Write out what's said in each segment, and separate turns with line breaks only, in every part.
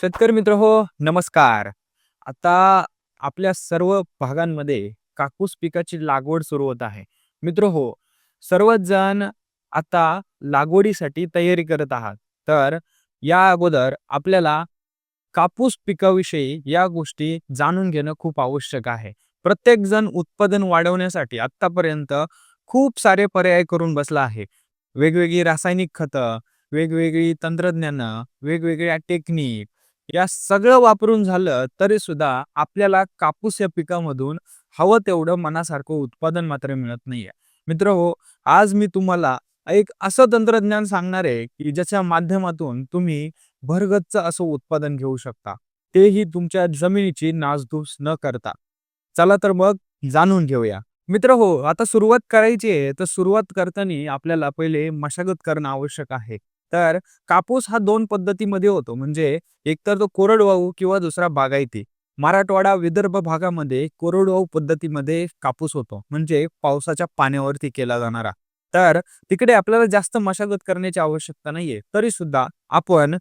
शेतकरी मित्र हो नमस्कार. आता आपल्या सर्व भागांमध्ये कापूस पिकाची लागवड सुरू होत आहे. मित्र हो सर्वच जण आता लागवडीसाठी तयारी करत आहात. तर या अगोदर आपल्याला कापूस पिकाविषयी या गोष्टी जाणून घेणं खूप आवश्यक आहे. प्रत्येक जण उत्पादन वाढवण्यासाठी आतापर्यंत खूप सारे पर्याय करून बसला आहे. वेगवेगळी रासायनिक खतं वेगवेगळी तंत्रज्ञान वेगवेगळ्या टेक्निक या सगळं वापरून झालं तरी सुद्धा आपल्याला कापूस या पिकामधून हवं तेवढं मनासारखं उत्पादन मात्र मिळत नाहीये. मित्र हो आज मी तुम्हाला एक असं तंत्रज्ञान सांगणार आहे की ज्याच्या माध्यमातून तुम्ही भरगच्च असं उत्पादन घेऊ शकता. तेही तुमच्या जमिनीची नासधूस न करता. चला तर मग जाणून घेऊया. मित्र हो आता सुरुवात करायची आहे तर सुरुवात करताना आपल्याला पहिले मशागत करणं आवश्यक आहे. तर कापूस हा दोन पद्धतीमध्ये होतो. म्हणजे एकतर तो कोरडवाहू किंवा दुसरा बागायती. मराठवाडा विदर्भ भागामध्ये कोरडवाहू पद्धतीमध्ये कापूस होतो. म्हणजे पावसाच्या पाण्यावरती केला जाणारा. तर तिकडे आपल्याला जास्त मशागत करण्याची आवश्यकता नाहीये. तरी सुद्धा आपण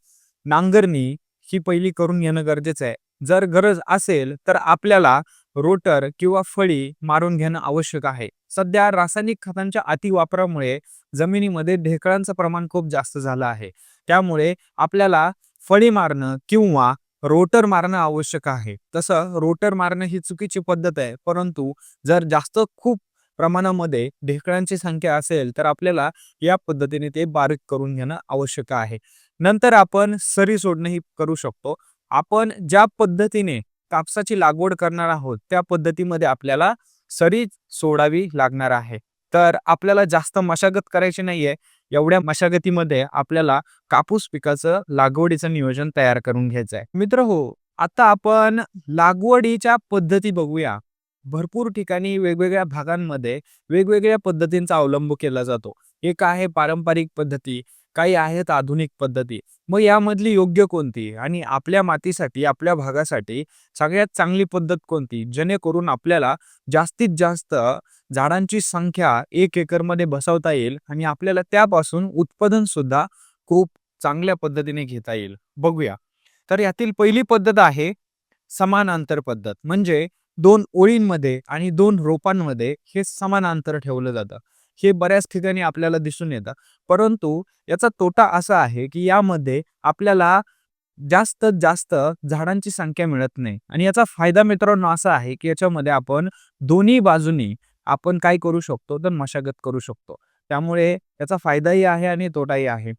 नांगरणी ही पहिली करून घेणं गरजेचं आहे. जर गरज असेल तर आपल्याला रोटर किंवा फळी मारून घेणं आवश्यक आहे. सध्या रासायनिक खतांच्या अतिवापरामुळे जमिनीमध्ये ढेकळांचं प्रमाण खूप जास्त झालं आहे. त्यामुळे आपल्याला फळी मारणं किंवा रोटर मारणं आवश्यक आहे. तसं रोटर मारणं ही चुकीची पद्धत आहे परंतु जर जास्त खूप प्रमाणामध्ये ढेकळांची संख्या असेल तर आपल्याला या पद्धतीने ते बारीक करून घेणं आवश्यक आहे. नंतर आपण सरी सोडणं ही करू शकतो. आपण ज्या पद्धतीने कापसाची लागवड करणार आहोत त्या पद्धतीमध्ये आपल्याला सरी सोडावी लागणार आहे. तर आपल्याला जास्त मशागत करायची नाहीये एवढ्या मशागतीमध्ये आपल्याला कापूस पिकाचं लागवडीचं नियोजन तयार करून घ्यायचं आहे मित्र हो आता आपण लागवडीच्या पद्धती बघूया. भरपूर ठिकाणी वेगवेगळ्या भागांमध्ये वेगवेगळ्या पद्धतींचा अवलंब केला जातो. एक आहे पारंपरिक पद्धती काही आहेत आधुनिक पद्धती. मग यामधली योग्य कोणती? आणि आपल्या मातीसाठी आपल्या भागासाठी सगळ्यात चांगली पद्धत कोणती? जेणेकरून आपल्याला जास्तीत जास्त झाडांची संख्या एक एकरमध्ये बसवता येईल आणि आपल्याला त्यापासून उत्पादन सुद्धा खूप चांगल्या पद्धतीने घेता येईल. बघूया. तर यातील पहिली पद्धत आहे समानांतर पद्धत. म्हणजे दोन ओळींमध्ये आणि दोन रोपांमध्ये हे समान अंतर ठेवलं जातं. हे बऱ्याच ठिकाणी आपल्याला दिसून येतं. परंतु याचा तोटा असा आहे की यामध्ये आपल्याला जास्त जास्त झाडांची संख्या मिळत नाही. आणि याचा फायदा मित्रांनो असा आहे की याच्यामध्ये आपण दोन्ही बाजूनी आपण काय करू शकतो तर मशागत करू शकतो. त्यामुळे याचा फायदाही आहे आणि तोटाही आहे.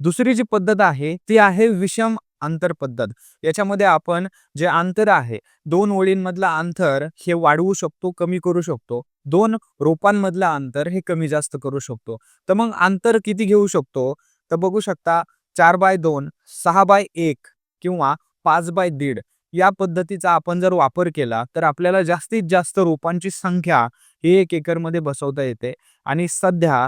दुसरी जी पद्धत आहे ती आहे विषम अंतर पद्धत. याच्यामध्ये आपण जे अंतर आहे दोन ओळींमधलं अंतर हे वाढवू शकतो कमी करू शकतो. दोन रोपांमधलं अंतर हे कमी जास्त करू शकतो. तर मग अंतर किती घेऊ शकतो? तर बघू शकता चार बाय दोन सहा बाय एक किंवा पाच बाय दीड या पद्धतीचा आपण जर वापर केला तर आपल्याला जास्तीत जास्त रोपांची संख्या ही एक एकरमध्ये बसवता येते. आणि सध्या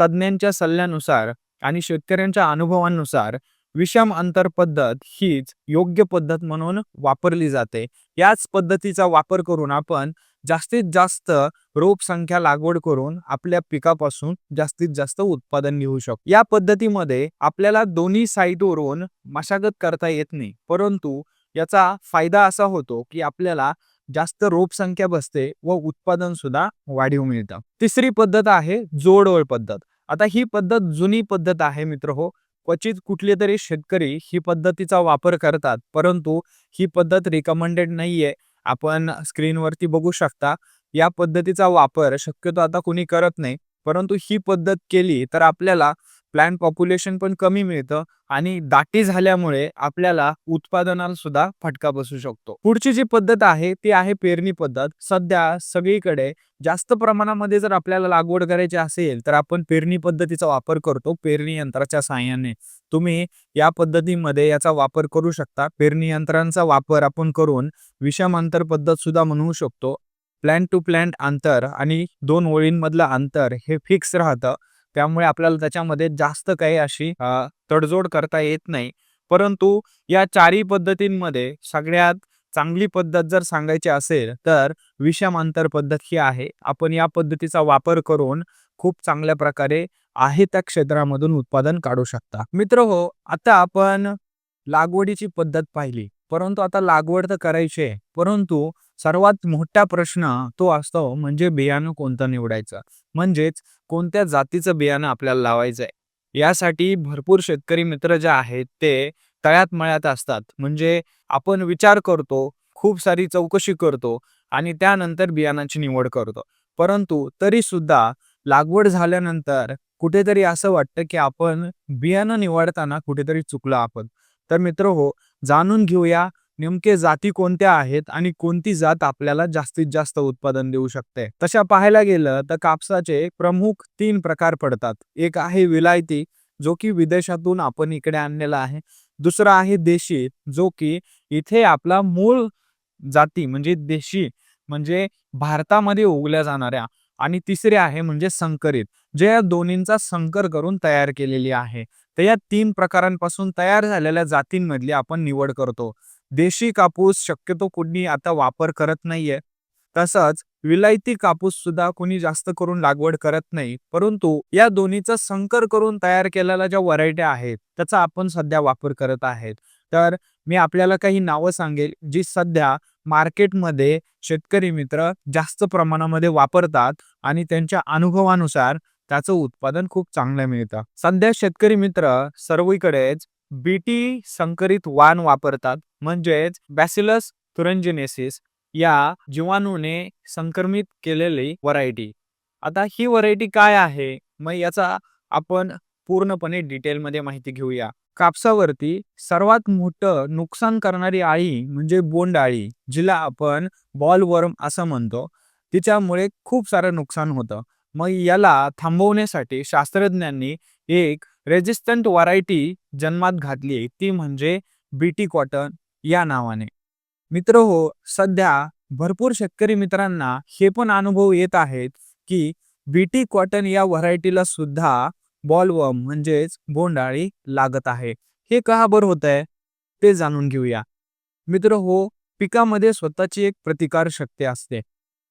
तज्ज्ञांच्या सल्ल्यानुसार आणि शेतकऱ्यांच्या अनुभवांनुसार विषम अंतर पद्धत हीच योग्य पद्धत म्हणून वापरली जाते. याच पद्धतीचा वापर करून आपण जास्तीत जास्त रोप संख्या लागवड करून आपल्या पिकापासून जास्तीत जास्त उत्पादन घेऊ शकतो. या पद्धतीमध्ये आपल्याला दोन्ही साईडवरून मशागत करता येत नाही. परंतु याचा फायदा असा होतो की आपल्याला जास्त रोप संख्या बसते व उत्पादन सुद्धा वाढीव मिळतं. तिसरी पद्धत आहे जोडओळ पद्धत. आता ही पद्धत जुनी पद्धत आहे मित्र हो. क्वचित कुठले तरी शेतकरी ही पद्धतीचा वापर करतात परंतु ही पद्धत रिकमेंडेड नाहीये. आपण स्क्रीनवरती बघू शकता या पद्धतीचा वापर शक्यतो आता कुणी करत नाही परंतु ही पद्धत केली तर आपल्याला प्लॅन पॉप्युलेशन पण कमी मिळतं आणि दाटी झाल्यामुळे आपल्याला उत्पादनाला सुद्धा फटका बसू शकतो. पुढची जी पद्धत आहे ती आहे पेरणी पद्धत. सध्या सगळीकडे जास्त प्रमाणामध्ये जर आपल्याला लागवड करायची असेल तर आपण पेरणी पद्धतीचा वापर करतो पेरणी यंत्राच्या साहाय्याने. तुम्ही या पद्धतीमध्ये याचा वापर करू शकता. पेरणी यंत्रांचा वापर आपण करून विषम अंतर पद्धत सुद्धा म्हणू शकतो. प्लॅन टू प्लॅन अंतर आणि दोन ओळींमधलं अंतर हे फिक्स राहतं. त्यामुळे आपल्याला त्याच्यामध्ये जास्त काही अशी तडजोड करता येत नाही. परंतु या चारही पद्धतींमध्ये सगळ्यात चांगली पद्धत जर सांगायची असेल तर विषम अंतर पद्धत ही आहे. आपण या पद्धतीचा वापर करून खूप चांगल्या प्रकारे आहे त्या क्षेत्रामधून उत्पादन काढू शकता. मित्र हो आता आपण लागवडीची पद्धत पाहिली. परंतु आता लागवड तर करायची आहे. परंतु सर्वात मोठा प्रश्न तो असतो म्हणजे बियाणं कोणतं निवडायचं? म्हणजेच कोणत्या जातीचं बियाणं आपल्याला लावायचं आहे? यासाठी भरपूर शेतकरी मित्र जे आहेत ते तळ्यात मळ्यात असतात. म्हणजे आपण विचार करतो खूप सारी चौकशी करतो आणि त्यानंतर बियाणांची निवड करतो. परंतु तरी सुद्धा लागवड झाल्यानंतर कुठेतरी असं वाटतं की आपण बियाणं निवडताना कुठेतरी चुकलो आपण. तर मित्र हो जाणून घेऊया नेमके जाती कोणत्या आहेत आणि कोणती जात आपल्याला जास्तीत जास्त उत्पादन देऊ शकते. तशा पाहायला गेलं तर कापसाचे प्रमुख तीन प्रकार पडतात. एक आहे विलायती जो की विदेशातून आपण इकडे आणलेला आहे. दुसरा आहे देशी जो की इथे आपला मूळ जाती म्हणजे देशी म्हणजे भारतामध्ये उगल्या जाणाऱ्या. आणि तिसरे आहे म्हणजे संकरित जे या दोन्हींचा संकर करून तयार केलेली आहे. तर या तीन प्रकारांपासून तयार झालेल्या जातींमधली आपण निवड करतो. देशी कापूस शक्यतो कोणी आता वापर करत नाहीये. तसंच विलायती कापूस सुद्धा कोणी जास्त करून लागवड करत नाही. परंतु या दोन्हीचा संकर करून तयार केलेल्या ज्या व्हरायट्या आहेत त्याचा आपण सध्या वापर करत आहेत. तर मी आपल्याला काही नावं सांगेल जी सध्या मार्केटमध्ये शेतकरी मित्र जास्त प्रमाणामध्ये वापरतात आणि त्यांच्या अनुभवानुसार त्याचं उत्पादन खूप चांगलं मिळतं. सध्या शेतकरी मित्र सर्वीकडेच बीटी संकरित वाण वापरतात. म्हणजेच बॅसिलस तुरंजिनेसिस या जीवाणूने संक्रमित केलेली व्हरायटी. आता ही व्हरायटी काय आहे? मग याचा आपण पूर्णपणे डिटेलमध्ये माहिती घेऊया. कापसावरती सर्वात मोठं नुकसान करणारी आळी म्हणजे बोंड आळी जिला आपण बॉल वर्म असं म्हणतो. तिच्यामुळे खूप सारं नुकसान होतं. मग याला थांबवण्यासाठी शास्त्रज्ञांनी एक रेजिस्टंट व्हरायटी जन्मात घातली ती म्हणजे बीटी कॉटन या नावाने. मित्र हो सध्या भरपूर शेतकरी मित्रांना हे पण अनुभव येत आहेत की बीटी कॉटन या व्हरायटीला सुद्धा बॉलवर्म म्हणजेच बोंडाळी लागत आहे. हे का बरं होत आहे? ते जाणून घेऊया. मित्र हो पिकामध्ये स्वतःची एक प्रतिकार शक्ती असते.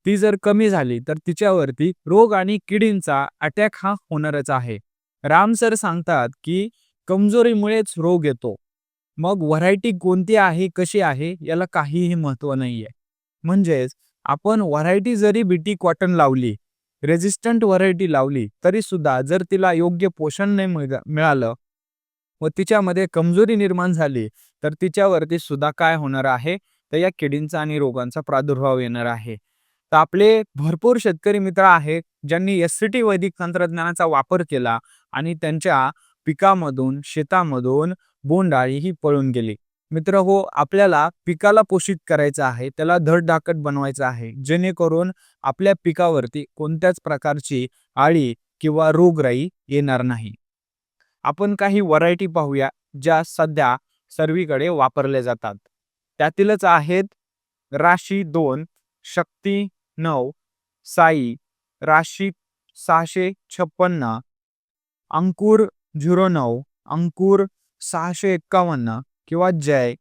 ती जर कमी झाली तर तिच्यावरती रोग आणि किडींचा अटॅक हा होणारच आहे. राम सर सांगतात की कमजोरीमुळेच रोग येतो. मग व्हरायटी कोणती आहे कशी आहे याला काहीही महत्त्व नाहीये. म्हणजेच आपण व्हरायटी जरी बीटी कॉटन लावली रेजिस्टंट व्हरायटी लावली तरी सुद्धा जर तिला योग्य पोषण नाही मिळालं व तिच्यामध्ये कमजोरी निर्माण झाली तर तिच्यावरती सुद्धा काय होणार आहे तर या किडींचा आणि रोगांचा प्रादुर्भाव येणार आहे. तर आपले भरपूर शेतकरी मित्र आहेत ज्यांनी एस सी टी वैदिक तंत्रज्ञानाचा वापर केला आणि त्यांच्या पिकामधून शेतामधून बोंडाळी ही पळून गेली. मित्र हो आपल्याला पिकाला पोषित करायचं आहे त्याला धडधाकट बनवायचं आहे जेणेकरून आपल्या पिकावरती कोणत्याच प्रकारची आळी किंवा रोगराई येणार नाही. आपण काही व्हरायटी पाहूया ज्या सध्या सर्वीकडे वापरल्या जातात. त्यातीलच आहेत राशी दोन शक्ती नऊ साई राशी सहाशे छप्पन्न अंकुर झिरो नऊ अंकुर सहाशे एक्कावन्न किंवा जय.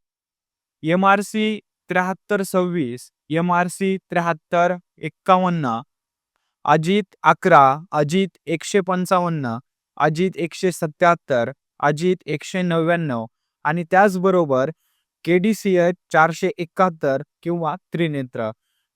एम आर सी त्र्याहत्तर सव्वीस एम आर सी त्र्याहत्तर एक्कावन्न अजित अकरा अजित एकशे पंचावन्न अजित एकशे सत्याहत्तर अजित एकशे नव्याण्णव आणि त्याचबरोबर के डी सी एच चारशे एकाहत्तर किंवा त्रिनेत्र.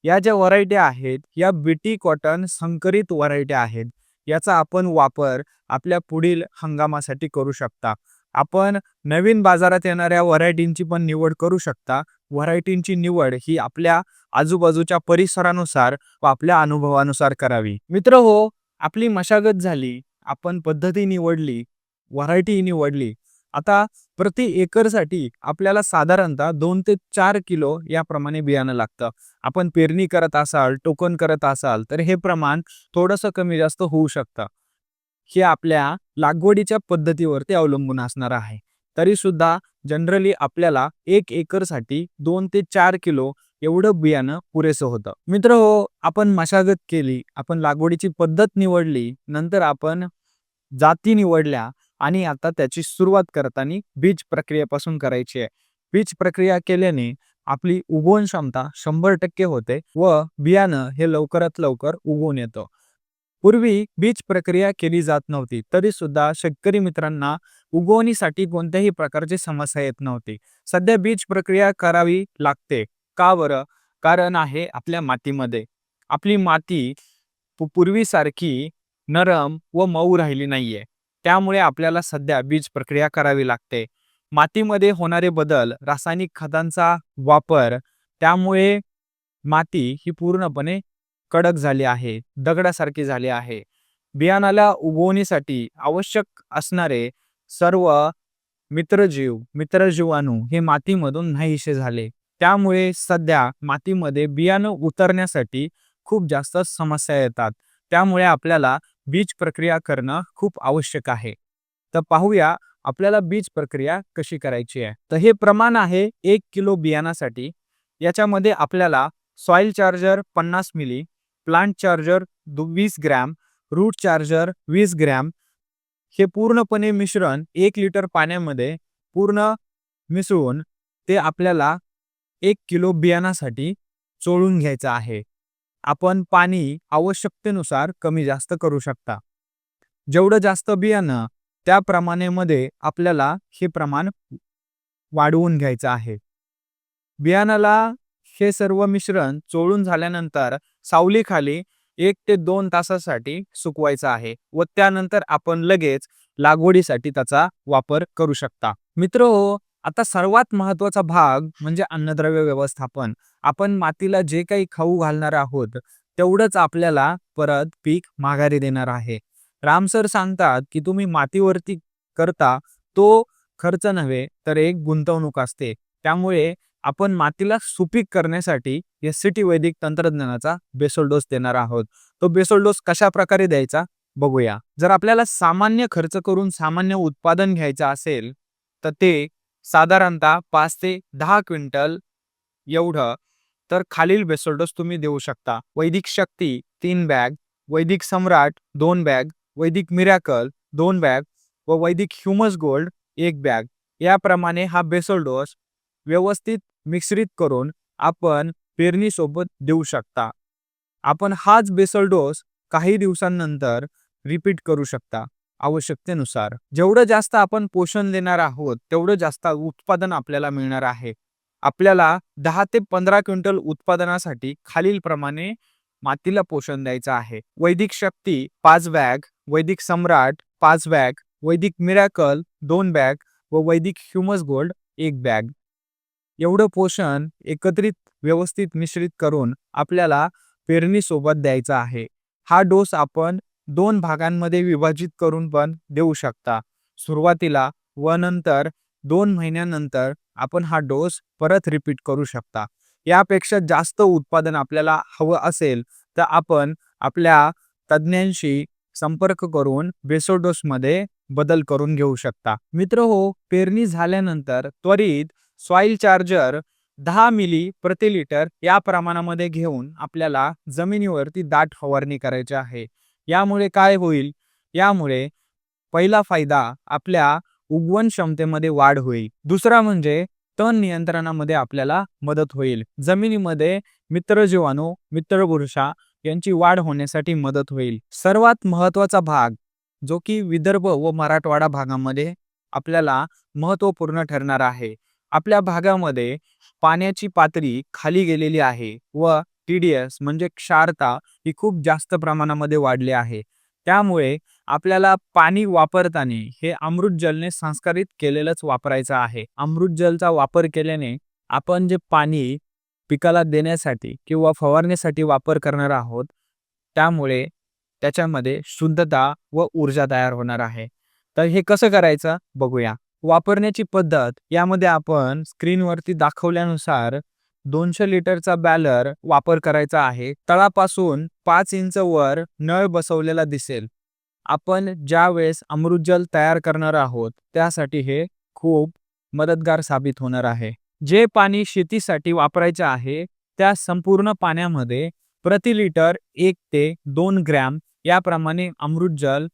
या ज्या व्हरायटी आहेत या बीटी कॉटन संकरित व्हरायटी आहेत याचा आपण वापर आपल्या पुढील हंगामासाठी करू शकता. आपण नवीन बाजारात येणाऱ्या व्हरायटींची पण निवड करू शकता. व्हरायटींची निवड ही आपल्या आजूबाजूच्या परिसरानुसार व आपल्या अनुभवानुसार करावी. मित्र हो आपली मशागत झाली आपण पद्धती निवडली व्हरायटी निवडली आता प्रति एकरसाठी आपल्याला साधारणतः दोन ते चार किलो याप्रमाणे बियाणं लागतं. आपण पेरणी करत असाल टोकन करत असाल तर हे प्रमाण थोडंसं कमी जास्त होऊ शकतं. हे आपल्या लागवडीच्या पद्धतीवरती अवलंबून असणार आहे. तरी सुद्धा जनरली आपल्याला एक एकरसाठी दोन ते चार किलो एवढं बियाणं पुरेसं होतं. मित्र हो आपण मशागत केली आपण लागवडीची पद्धत निवडली नंतर आपण जाती निवडल्या आणि आता त्याची सुरुवात करताना बीज प्रक्रियेपासून करायची आहे. बीज प्रक्रिया केल्याने आपली उगवण क्षमता शंभर टक्के होते व बियाणं हे लवकरात लवकर उगवून येतं. पूर्वी बीज प्रक्रिया केली जात नव्हती तरी सुद्धा शेतकरी मित्रांना उगवणीसाठी कोणत्याही प्रकारची समस्या येत नव्हती. सध्या बीज प्रक्रिया करावी लागते. का बरं? कारण आहे आपल्या मातीमध्ये. आपली माती पूर्वीसारखी नरम व मऊ राहिली नाहीये. त्यामुळे आपल्याला सध्या बीज प्रक्रिया करावी लागते. मातीमध्ये होणारे बदल रासायनिक खतांचा वापर त्यामुळे माती ही पूर्णपणे कडक झाली आहे दगडासारखी झाली आहे. बियाणाला उगवण्यासाठी आवश्यक असणारे सर्व मित्रजीव मित्रजीवाणू हे मातीमधून नाहीसे झाले. त्यामुळे सध्या मातीमध्ये बियाणं उतरण्यासाठी खूप जास्त समस्या येतात. त्यामुळे आपल्याला बीज प्रक्रिया करणं खूप आवश्यक आहे. तर पाहूया आपल्याला बीज प्रक्रिया कशी करायची आहे. तर हे प्रमाण आहे एक किलो बियाणासाठी. याच्यामध्ये आपल्याला सॉइल चार्जर पन्नास मिली प्लांट चार्जर वीस ग्रॅम रूट चार्जर वीस ग्रॅम. हे पूर्णपणे मिश्रण एक लिटर पाण्यामध्ये पूर्ण मिसळून ते आपल्याला एक किलो बियाणासाठी चोळून घ्यायचं आहे. आपण पाणी आवश्यकतेनुसार कमी जास्त करू शकता. जेवढं जास्त बियाणं त्या प्रमाणेमध्ये आपल्याला हे प्रमाण वाढवून घ्यायचं आहे. बियाणाला हे सर्व मिश्रण चोळून झाल्यानंतर सावलीखाली एक ते दोन तासासाठी सुकवायचं आहे व त्यानंतर आपण लगेच लागवडीसाठी त्याचा वापर करू शकता. मित्र आता सर्वात महत्त्वाचा भाग म्हणजे अन्नद्रव्य व्यवस्थापन. आपण मातीला जे काही खाऊ घालणार आहोत तेवढंच आपल्याला परत पीक माघारी देणार आहे. राम सर सांगतात की तुम्ही मातीवरती करता तो खर्च नव्हे तर एक गुंतवणूक असते. त्यामुळे आपण मातीला सुपीक करण्यासाठी एस सी टी वैदिक तंत्रज्ञानाचा बेसोल डोस देणार आहोत. तो बेसोल डोस कशा प्रकारे द्यायचा? बघूया. जर आपल्याला सामान्य खर्च करून सामान्य उत्पादन घ्यायचं असेल तर ते साधारणतः पाच ते दहा क्विंटल एवढं तर खालील बेसलडोस तुम्ही देऊ शकता. वैदिक शक्ती तीन बॅग. वैदिक सम्राट दोन बॅग. वैदिक मिरॅकल दोन बॅग. व वैदिक ह्युमस गोल्ड एक बॅग. याप्रमाणे हा बेसोल्डोस व्यवस्थित मिश्रित करून आपण पेरणीसोबत देऊ शकता. आपण हाच बेसल डोस काही दिवसांनंतर रिपीट करू शकता आवश्यकतेनुसार. जेवढं जास्त आपण पोषण देणार आहोत तेवढं जास्त उत्पादन आपल्याला मिळणार आहे. आपल्याला दहा ते पंधरा क्विंटल उत्पादनासाठी खालीलप्रमाणे मातीला पोषण द्यायचं आहे. वैदिक शक्ती पाच बॅग वैदिक सम्राट पाच बॅग वैदिक मिरॅकल दोन बॅग व वैदिक ह्युमस गोल्ड एक बॅग. एवढं पोषण एकत्रित व्यवस्थित मिश्रित करून आपल्याला पेरणीसोबत द्यायचा आहे. हा डोस आपण दोन भागांमध्ये विभाजित करून पण देऊ शकता. सुरुवातीला व नंतर दोन महिन्यानंतर आपण हा डोस परत रिपीट करू शकता. यापेक्षा जास्त उत्पादन आपल्याला हवं असेल तर आपण आपल्या तज्ज्ञांशी संपर्क करून बेसोडोसमध्ये बदल करून घेऊ शकता. मित्र हो पेरणी झाल्यानंतर त्वरित सॉइल चार्जर दहा मिली प्रति लिटर या प्रमाणामध्ये घेऊन आपल्याला जमिनीवरती दाट फवारणी करायची आहे. यामुळे काय होईल? यामुळे पहिला फायदा आपल्या उगवण क्षमतेमध्ये वाढ होईल. दुसरा म्हणजे तण नियंत्रणामध्ये आपल्याला मदत होईल. जमिनीमध्ये मित्रजीवाणू मित्रपुरुषा यांची वाढ होण्यासाठी मदत होईल. सर्वात महत्त्वाचा भाग जो की विदर्भ व मराठवाडा भागामध्ये आपल्याला महत्त्वपूर्ण ठरणार आहे. आपल्या भागामध्ये पाण्याची पातळी खाली गेलेली आहे व टी डी एस म्हणजे क्षारता ही खूप जास्त प्रमाणामध्ये वाढली आहे. त्यामुळे आपल्याला पाणी वापरताना हे अमृत जलने संस्कारित केलेलंच वापरायचं आहे. अमृत जलचा वापर केल्याने आपण जे पाणी पिकाला देण्यासाठी किंवा फवारण्यासाठी वापर करणार आहोत त्यामुळे त्याच्यामध्ये शुद्धता व ऊर्जा तयार होणार आहे. तर हे कसं करायचं? बघूया. वापरण्याची पद्धत यामध्ये आपण स्क्रीनवरती दाखवल्यानुसार दोनशे लिटरचा बॅलर वापर करायचा आहे. तळापासून पाच इंच वर नळ बसवलेला दिसेल. आपण ज्या वेळेस अमृतजल तयार करणार आहोत त्यासाठी हे खूप मदतगार साबित होणार आहे. जे पाणी शेतीसाठी वापरायचे आहे त्या संपूर्ण पाण्यामध्ये प्रति लिटर एक ते दोन ग्रॅम याप्रमाणे अमृतजल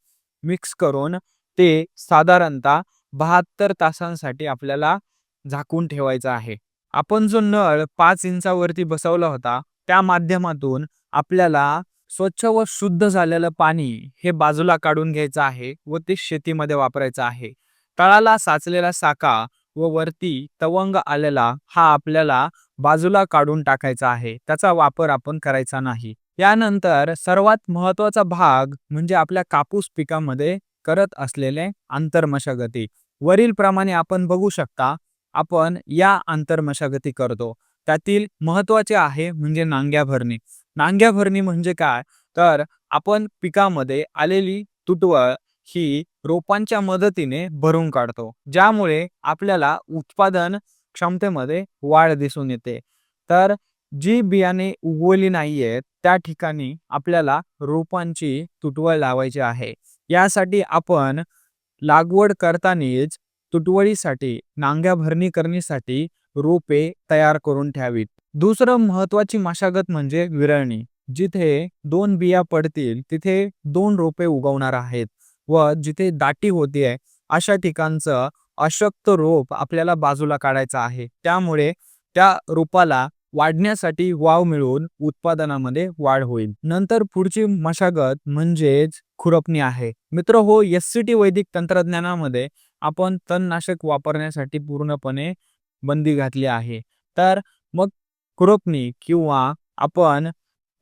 मिक्स करून ते साधारणतः बहात्तर तासांसाठी आपल्याला झाकून ठेवायचं आहे. आपण जो नळ पाच इंचावरती बसवला होता त्या माध्यमातून आपल्याला स्वच्छ व शुद्ध झालेलं पाणी हे बाजूला काढून घ्यायचं आहे व ते शेतीमध्ये वापरायचं आहे. तळाला साचलेला साका व वरती तवंग आलेला हा आपल्याला बाजूला काढून टाकायचा आहे. त्याचा वापर आपण करायचा नाही. यानंतर सर्वात महत्त्वाचा भाग म्हणजे आपल्या कापूस पिकामध्ये करत असलेले आंतरमशागती. वरील प्रमाणे आपण बघू शकता आपण या आंतरमशागती करतो. त्यातील महत्त्वाचे आहे म्हणजे नांग्या भरणी. नांग्या भरणी म्हणजे काय? तर आपण पिकामध्ये आलेली तुटवळ ही रोपांच्या मदतीने भरून काढतो. ज्यामुळे आपल्याला उत्पादन क्षमतेमध्ये वाढ दिसून येते. तर जी बियाणे उगवली नाहीयेत त्या ठिकाणी आपल्याला रोपांची तुटवळ लावायची आहे. यासाठी आपण लागवड करतानाच तुटवळीसाठी नांग्या भरणी करण्यासाठी रोपे तयार करून ठेवीत दुसरं महत्वाची मशागत म्हणजे विरळणी. जिथे दोन बिया पडतील तिथे दोन रोपे उगवणार आहेत व जिथे दाटी होतीये अशा ठिकाणचं अशक्त रोप आपल्याला बाजूला काढायचं आहे. त्यामुळे त्या रोपाला वाढण्यासाठी वाव मिळून उत्पादनामध्ये वाढ होईल. नंतर पुढची मशागत म्हणजेच खुरपणी आहे. मित्र हो एस सी टी वैदिक तंत्रज्ञानामध्ये आपण तणनाशक वापरण्यासाठी पूर्णपणे बंदी घातली आहे. तर मग खुरपणी किंवा आपण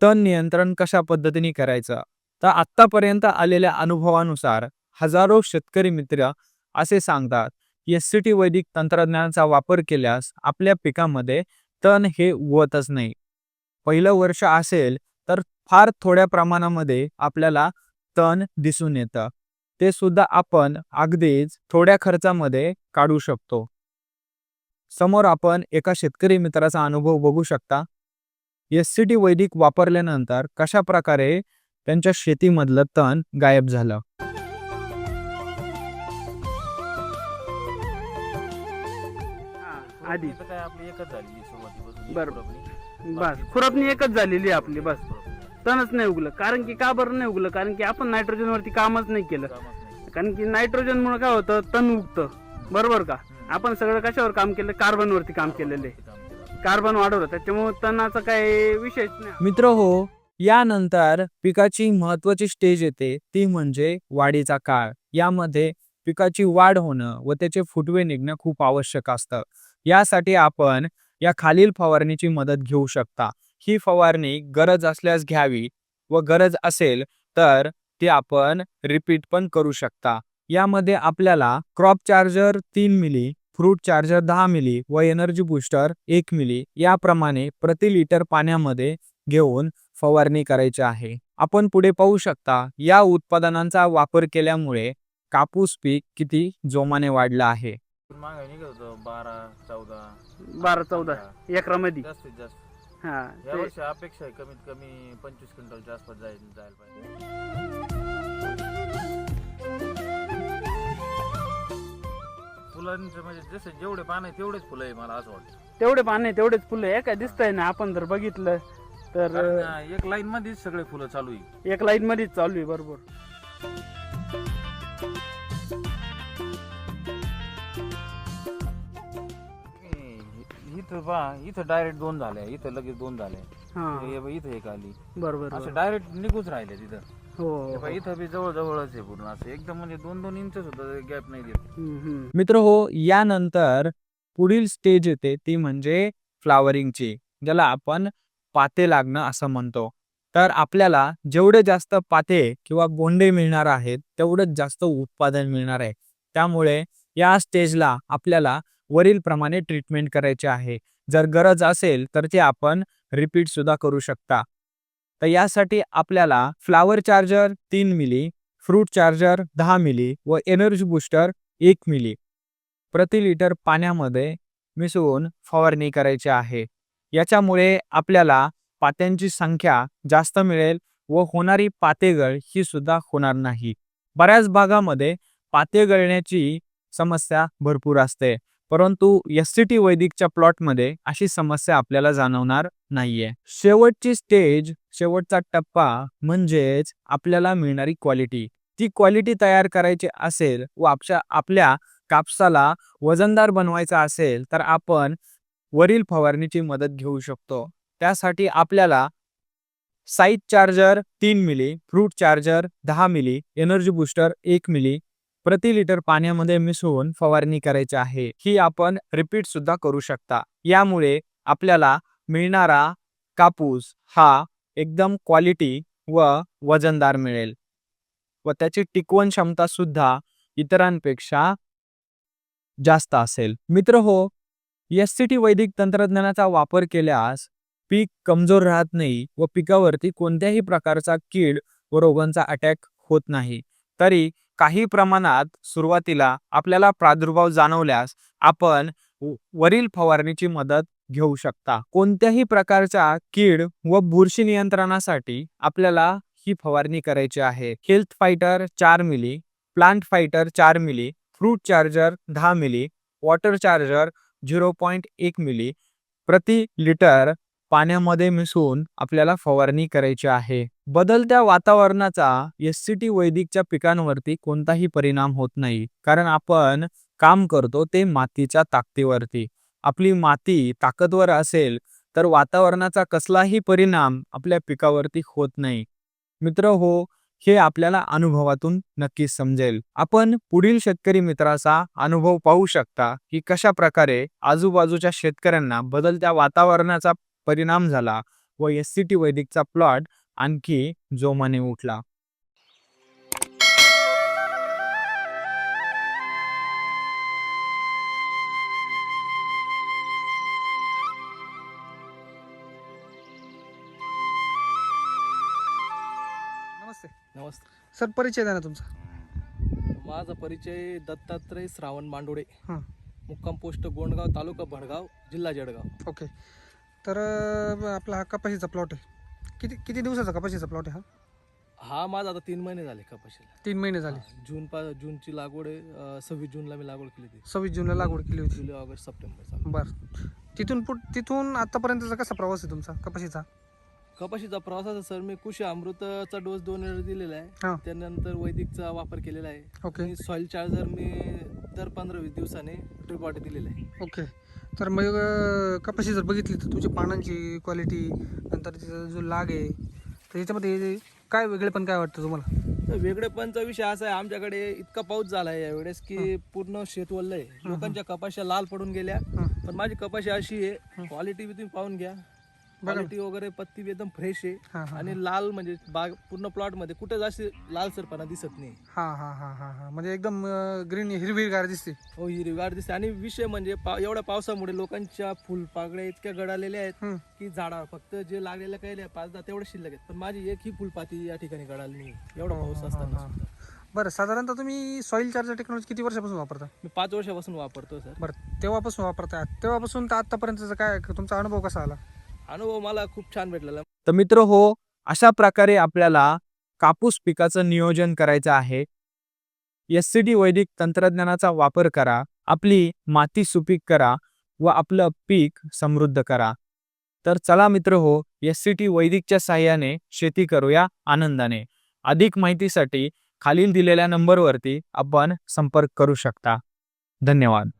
तण नियंत्रण कशा पद्धतीने करायचं? तर आत्तापर्यंत आलेल्या अनुभवानुसार हजारो शेतकरी मित्र असे सांगतात एस सी टी वैदिक तंत्रज्ञानाचा वापर केल्यास आपल्या पिकामध्ये तण हे उगवतच नाही. पहिलं वर्ष असेल तर फार थोड्या प्रमाणामध्ये आपल्याला तण दिसून येतं. ते सुद्धा आपण अगदीच थोड्या खर्चामध्ये काढू शकतो. समोर आपण एका शेतकरी मित्राचा अनुभव बघू शकता. एस सी टी वैदिक वापरल्यानंतर कशा प्रकारे त्यांच्या शेतीमधलं तण गायब झालं?
आधी
तर काय आपली एकच झाली सुरुवातीपासून
बरं.
एक खुरपणी.
बस खुरपणी एकच झालेली आहे आपली बस. तणच नाही उगलं. कारण की का बरं नाही उगलं? कारण की आपण नायट्रोजन वरती कामच नाही केलं.
कामच नाही.
कारण की नायट्रोजन मुळे काय होतं? तण उगतं. बरोबर का. आपण सगळं कशावर काम केलं? कार्बन वरती काम केलेलं आहे. कार्बन वाढवलं त्याच्यामुळे तणाचा काही विषयच नाही.
मित्र हो यानंतर पिकाची महत्वाची स्टेज येते. ती म्हणजे वाढीचा काळ. यामध्ये पिकाची वाढ होणं व त्याचे फुटवे निघणं खूप आवश्यक असतं. यासाठी आपण या खालील फवारणीची मदत घेऊ शकता. ही फवारणी गरज असल्यास घ्यावी व गरज असेल तर ती आपण रिपीट पण करू शकता. यामध्ये आपल्याला क्रॉप चार्जर तीन मिली फ्रूट चार्जर दहा मिली व एनर्जी बुस्टर एक मिली याप्रमाणे प्रति लिटर पाण्यामध्ये घेऊन फवारणी करायची आहे. आपण पुढे पाहू शकता या उत्पादनांचा वापर केल्यामुळे कापूस पीक किती जोमाने वाढलं आहे.
बारा चौदा
बारा चौदा
पंधरा.
एकरामध्ये.
जास्तीत जास्त.
हा
अपेक्षा आहे कमीत कमी पंचवीस क्विंटलच्या आसपास जाईल जायला पाहिजे. फुलांचं म्हणजे जसे जेवढे पान आहे तेवढेच फुलं आहे मला असं वाटतं.
तेवढे पाने तेवढेच फुलं आहे. काय दिसतंय ना आपण जर बघितलं तर
अं, एक लाईन मध्येच सगळे फुलं चालू आहे.
एक लाईन मध्येच चालू आहे बरोबर.
हे- इथं पहा इथं डायरेक्ट दोन झाले इथं लगेच दोन झाले
हा.
हे इथं एक आली.
बरोबर
असं
बरोबर.
डायरेक्ट निघूच राहिले तिथं.
हो
हे पहा, इथं बी जवळ जवळच आहे पूर्ण असं. एकदम म्हणजे दोन दोन इंच सुद्धा गॅप नाही देत.
हम्म, हम्म.
मित्र हो यानंतर पुढील स्टेज येते ती म्हणजे फ्लावरिंगची ज्याला आपण पाते लागणं असं म्हणतो. तर आपल्याला जेवढे जास्त पाते किंवा बोंडे मिळणार आहेत तेवढंच जास्त उत्पादन मिळणार आहे. त्यामुळे या स्टेजला आपल्याला वरील प्रमाणे ट्रीटमेंट करायची आहे. जर गरज असेल तर ते आपण रिपीट सुद्धा करू शकता. तर यासाठी आपल्याला फ्लावर चार्जर तीन मिली फ्रूट चार्जर दहा मिली व एनर्जी बूस्टर एक मिली. प्रति लिटर पाण्यामध्ये मिसळून फवारणी करायची आहे. याच्यामुळे आपल्याला पात्यांची संख्या जास्त मिळेल व होणारी पातेगळ ही सुद्धा होणार नाही. बऱ्याच भागामध्ये पाते गळण्याची समस्या भरपूर असते. परंतु एस सी टी वैदिकच्या प्लॉटमध्ये अशी समस्या आपल्याला जाणवणार नाहीये. शेवटची स्टेज शेवटचा टप्पा म्हणजेच आपल्याला मिळणारी क्वालिटी. ती क्वालिटी तयार करायची असेल व आपल्या आपल्या कापसाला वजनदार बनवायचा असेल तर आपण वरील फवारणीची मदत घेऊ शकतो. त्यासाठी आपल्याला साईज चार्जर तीन मिली फ्रूट चार्जर दहा मिली एनर्जी बूस्टर एक मिली प्रति लिटर पाण्यामध्ये मिसळून फवारणी करायची आहे. ही आपण रिपीट सुद्धा करू शकता. यामुळे आपल्याला मिळणारा कापूस हा एकदम क्वालिटी व वजनदार मिळेल. व त्याची टिकवण क्षमता सुद्धा इतरांपेक्षा जास्त असेल. मित्र हो एस सी टी वैदिक तंत्रज्ञानाचा वापर केल्यास पीक कमजोर राहत नाही व पिकावरती कोणत्याही प्रकारचा कीड व रोगांचा अटॅक होत नाही. तरी काही प्रमाणात सुरुवातीला आपल्याला प्रादुर्भाव जाणवल्यास आपण वरील फवारणीची मदत घेऊ शकता. कोणत्याही प्रकारच्या कीड व बुरशी नियंत्रणासाठी आपल्याला ही फवारणी करायची आहे. हेल्थ फायटर चार मिली प्लांट फायटर चार मिली फ्रूट चार्जर दहा milli water charger zero point एक मिली प्रति लिटर पाण्यामध्ये मिसळून आपल्याला फवारणी करायची आहे. बदलत्या वातावरणाचा एस सी टी वैदिकच्या पिकांवरती कोणताही परिणाम होत नाही. कारण आपण काम करतो ते मातीच्या ताकदीवरती. आपली माती ताकदवर असेल तर वातावरणाचा कसलाही परिणाम आपल्या पिकावरती होत नाही. मित्र हो हे आपल्याला अनुभवातून नक्कीच समजेल. आपण पुढील शेतकरी मित्राचा अनुभव पाहू शकता की कशा प्रकारे आजूबाजूच्या शेतकऱ्यांना बदलत्या वातावरणाचा परिणाम झाला व एस सी टी वैदिकचा प्लॉट आणखी जोमाने उठला.
नमस्ते.
नमस्ते.
सर परिचय द्या ना तुमचा.
माझा परिचय दत्तात्रय श्रावण मांडोडे.
हं.
मुक्काम पोस्ट गोंडगाव तालुका भडगाव जिल्हा जळगाव.
ओके. तर अं, आपला हा कपाशीचा प्लॉट आहे. किती किती दिवसाचा कपाशीचा प्लॉट आहे हा?
हा माझा आता तीन महिने झाले कपाशीला.
तीन महिने झाले.
जून पा जूनची लागवड आहे अं, सव्वीस जूनला मी लागवड केली होती.
सव्वीस जूनला लागवड केली होती.
जुलै ऑगस्ट सप्टेंबर चालू.
बरं. तिथून पुढ तिथून आतापर्यंतचा कसा प्रवास आहे तुमचा कपाशीचा?
कपाशीचा प्रवासाचा सर मी कृषी अमृतचा डोस दोन वेळा दिलेला
हा.
आहे त्यानंतर वैदिकचा वापर केलेला आहे.
ओके.
आणि सॉइल चार्जर मी दर पंधरा वीस दिवसाने ट्रिप वाटर दिलेला आहे.
ओके. तर मग कपाशी जर बघितली तर तुझी पानांची क्वालिटी नंतर तिचा जो लाग आहे तर याच्यामध्ये काय वेगळेपण काय वाटतं तुम्हाला?
वेगळेपणचा विषय असा आहे आमच्याकडे इतका पाऊस झाला आहे यावेळेस की पूर्ण शेत आहे लोकांच्या कपाशा लाल पडून गेल्या. पण माझी कपाशी अशी आहे क्वालिटी बी तुम्ही पाहून घ्या. क्वालिटी वगैरे पत्ती बी एकदम फ्रेश आहे. आणि लाल म्हणजे बाग पूर्ण प्लॉटमध्ये कुठे जास्त लालसरपणा दिसत नाही.
हां हां हां हां हां. म्हणजे एकदम ग्रीन हिरवीगार दिसते.
हो हिरवीगार दिसते. आणि विषय म्हणजे एवढ्या पावसामुळे लोकांच्या फुलपाकड्या इतक्या गडालेल्या आहेत. की झाडा फक्त जे लागलेल्या काही पाच दहा तेवढे शिल्लक आहेत. पण माझी एक ही फुलपाती या ठिकाणी गडाली नाही. एवढा
हो,
पाऊस
हो,
असताना
हो. बरं साधारणतः तुम्ही सॉईल चार्जर टेक्नॉलॉजी किती वर्षापासून वापरता?
मी पाच वर्षापासून वापरतो सर.
बरं तेव्हापासून वापरताय. तेव्हापासून तर आतापर्यंतचा काय तुमचा अनुभव कसा आला?
अनुभव मला खूप छान भेटलेला.
तर मित्र हो अशा प्रकारे आपल्याला कापूस पिकाचं नियोजन करायचं आहे. एस सी डी वैदिक तंत्रज्ञानाचा वापर करा आपली माती सुपीक करा व आपलं पीक समृद्ध करा. तर चला मित्र हो एस सी टी वैदिकच्या सहाय्याने शेती करूया आनंदाने. अधिक माहितीसाठी खालील दिलेल्या नंबरवरती आपण संपर्क करू शकता. धन्यवाद.